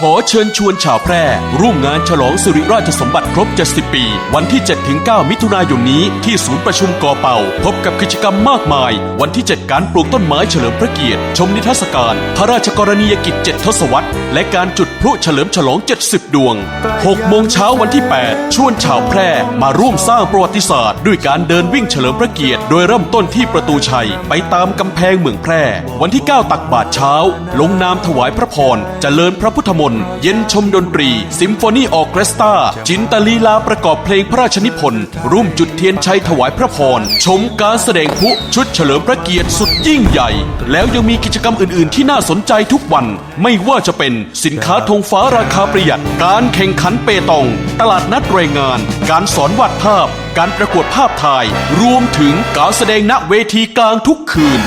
ขอเชิญชวนชาวแพร่ ร่วมงานฉลองสิริราชสมบัติครบ 70 ปี วันที่ 7-9 มิถุนายนนี้ที่ศูนย์ประชุมกอเป่า พบกับกิจกรรมมากมาย วันที่ 7 การปลูกต้นไม้เฉลิมพระเกียรติ ชมนิทรรศการ พระราชกรณียกิจ 7 ทศวรรษ และการจุดพลุเฉลิมฉลอง 70 ดวง 6 โมงเช้าวันที่ 8 ชวนชาวแพร่มาร่วมสร้างประวัติศาสตร์ ด้วยการเดินวิ่งเฉลิมพระเกียรติ โดยเริ่มต้นที่ประตูชัย ไปตามกำแพงเมืองแพร่ วันที่ 9 ตักบาตรเช้า ลงนามถวายพระพรเจริญพระพุทธมนต์ เย็นชมดนตรี ซิมโฟนีออเคสตราจินตลีลาประกอบเพลงพระราชนิพนธ์ร่วมจุดเทียนชัยถวายพระพร ชมการแสดงพลุชุดเฉลิมพระเกียรติสุดยิ่งใหญ่ แล้วยังมีกิจกรรมอื่น ๆ ที่น่าสนใจทุกวัน ไม่ว่าจะเป็นสินค้าธงฟ้าราคาประหยัด การแข่งขันเปตอง ตลาดนัดแรงงาน การสอนวาดภาพ การประกวดภาพถ่าย รวมถึงการแสดงณเวทีกลางทุกคืน